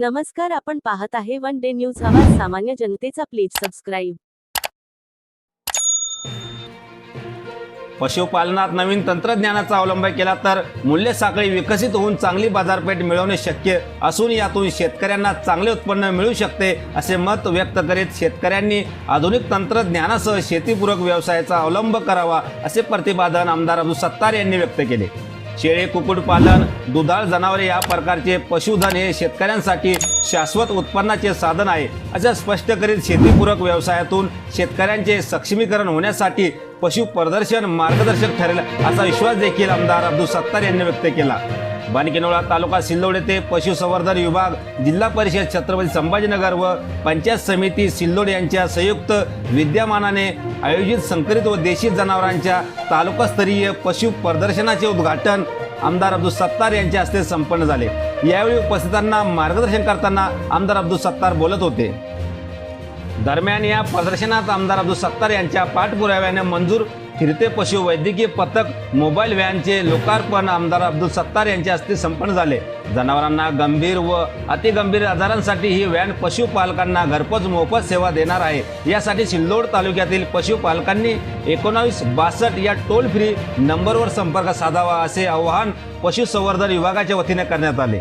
नमस्कार आपण पाहत आहे वन डे न्यूज. आवाज सामान्य जनतेचा प्लीज सबस्क्राईब. पशुपालनात नवीन तंत्रज्ञानाचा अवलंब केला तर मूल्य साखळी विकसित होऊन चांगली बाजारपेठ मिळवणे शक्य असून यातून शेतकऱ्यांना चांगले उत्पन्न मिळू शकते असे मत व्यक्त करीत शेतकऱ्यांनी आधुनिक तंत्रज्ञानासह शेतीपूरक व्यवसायाचा अवलंब करावा असे प्रतिपादन आमदार अब्दुल सत्तार यांनी व्यक्त केले. शेळे कुक्कुटपालन दुधाळ जनावरे या प्रकारचे पशुधन हे शेतकऱ्यांसाठी शाश्वत उत्पन्नाचे साधन आहे. असे स्पष्ट करीत शेतीपूरक व्यवसायातून शेतकऱ्यांचे सक्षमीकरण होण्यासाठी पशु प्रदर्शन मार्गदर्शक ठरेल असा विश्वास देखील आमदार अब्दुल सत्तार यांनी व्यक्त केला. बाणकिनोळा तालुका सिल्लोड येथे पशुसंवर्धन विभाग जिल्हा परिषद छत्रपती संभाजीनगर व पंचायत समिती सिल्लोड यांच्या संयुक्त विद्यमानाने आयोजित संकरित व देशी जनावरांच्या तालुकास्तरीय पशु प्रदर्शनाचे उद्घाटन आमदार अब्दुल सत्तार यांच्या हस्ते संपन्न झाले. यावेळी उपस्थितांना मार्गदर्शन करताना आमदार अब्दुल सत्तार बोलत होते. दरम्यान या प्रदर्शनात आमदार अब्दुल सत्तार यांच्या पाठपुराव्याने मंजूर फिरते पशु वैद्यकीय पथक मोबाईल व्हॅनचे लोकार्पण आमदार अब्दुल सत्तार यांच्या हस्ते संपन्न झाले. जनावरांना गंभीर व अतिगंभीर आजारांसाठी ही व्हॅन पशुपालकांना घरपोच मोफत सेवा देणार आहे. यासाठी सिल्लोड तालुक्यातील पशुपालकांनी एकोणावीस बासष्ट या टोल फ्री नंबरवर संपर्क साधावा असे आवाहन पशुसंवर्धन विभागाच्या वतीने करण्यात आले.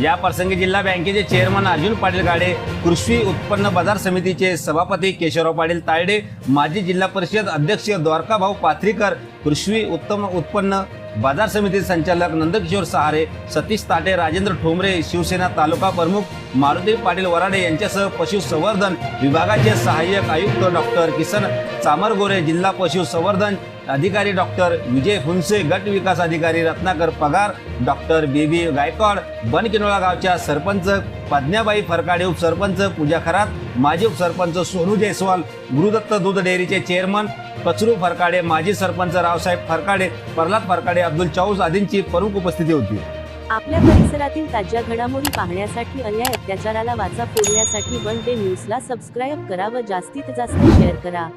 या प्रसंगी जिल्हा बँकेचे चेअरमन अर्जुन पाटील गाडे कृषी उत्पन्न बाजार समितीचे सभापती केशवराव पाटील तायडे माजी जिल्हा परिषद अध्यक्ष द्वारकाभाऊ पाथरीकर कृषी उत्तम उत्पन्न बाजार समिती संचालक नंदकिशोर सहारे सतीश ताटे राजेंद्र ठोंबरे शिवसेना तालुका प्रमुख मारुती पाटील वराडे यांच्यासह पशुसंवर्धन विभागाचे सहाय्यक आयुक्त डॉक्टर किसन चामरगोरे जिल्हा पशुसंवर्धन अधिकारी डॉक्टर विजय फुनसे गट विकास अधिकारी रत्नाकर पगार डॉक्टर बेबी गायकवाड बनकिनोळा गावच्या सरपंच पद्म्याबाई फरकाडे उपसरपंच पूजा खरात माजी उपसरपंच सोनू जयस्वाल गुरुदत्त दूध डेअरीचे चेअरमन कचरू फरकाडे माजी सरपंच रावसाहेब फरकाडे प्रल्हाद फरकाडे अब्दुल चौस आदींची प्रमुख उपस्थिती होती. आपल्या परिसरातील ताज्या घडामोडी पाहण्यासाठी अन्याय अत्याचाराला वाचा फोडण्यासाठी वन डे न्यूजला सबस्क्राईब करा व जास्तीत जास्त शेअर करा.